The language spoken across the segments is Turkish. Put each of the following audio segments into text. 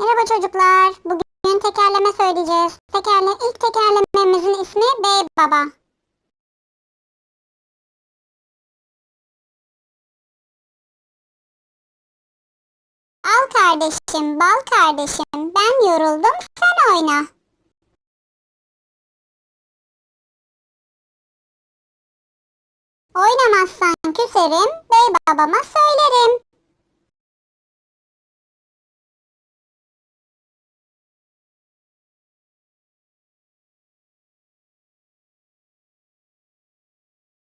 Merhaba çocuklar. Bugün tekerleme söyleyeceğiz. Tekerle ilk tekerlememizin ismi Bey Baba. Al kardeşim, bal kardeşim. Ben yoruldum, sen oyna. Oynamazsan küserim, bey babama söylerim.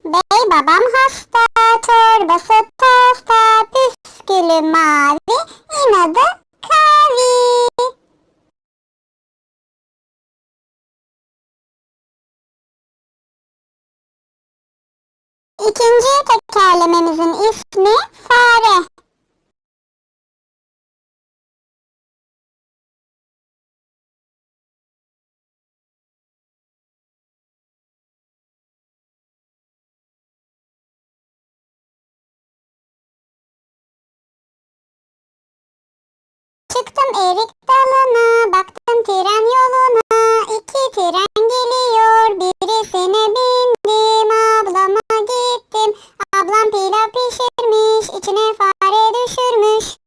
Bey babam hasta, çorbası tosta, püskülü mavi, inadı kavi. İkinci tekerlememizin ismi fare. Çıktım erik dalına, baktım tren yoluna. İki tren geliyor, birisine bindim. Ablama gittim, ablam pilav pişirmiş, içine fare düşürmüş.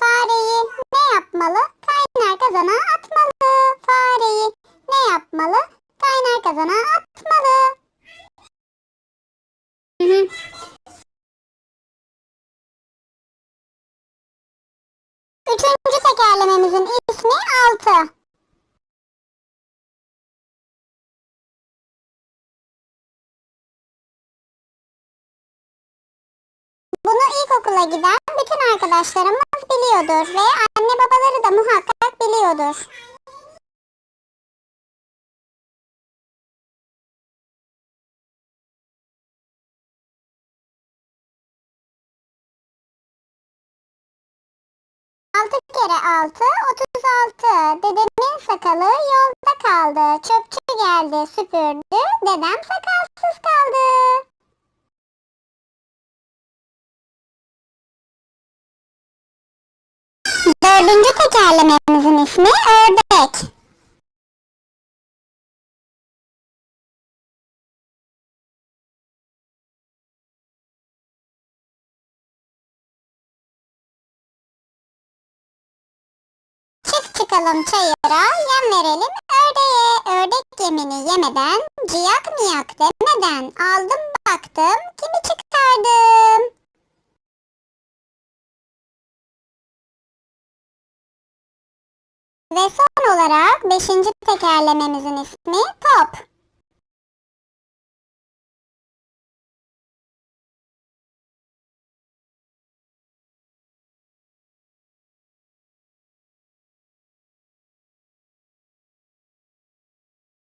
Fareyi ne yapmalı? Kaynar kazana atmalı. Fareyi ne yapmalı? Kaynar kazana atmalı. Hı hı. Üçüncü tekerlememizin ismi altı. Bunu ilkokula giden bütün arkadaşlarımız biliyordur ve anne babaları da muhakkak biliyordur. Altı kere altı, otuz altı. Dedemin sakalı yolda kaldı. Çöpçü geldi, süpürdü. Dedem sakalsız kaldı. Dördüncü tekerlememizin Çıkalım çayıra, yem verelim ördeğe. Ördek yemini yemeden, ciyak miyak demeden aldım baktım, kimi çıkardım. Ve son olarak beşinci tekerlememizin ismi top.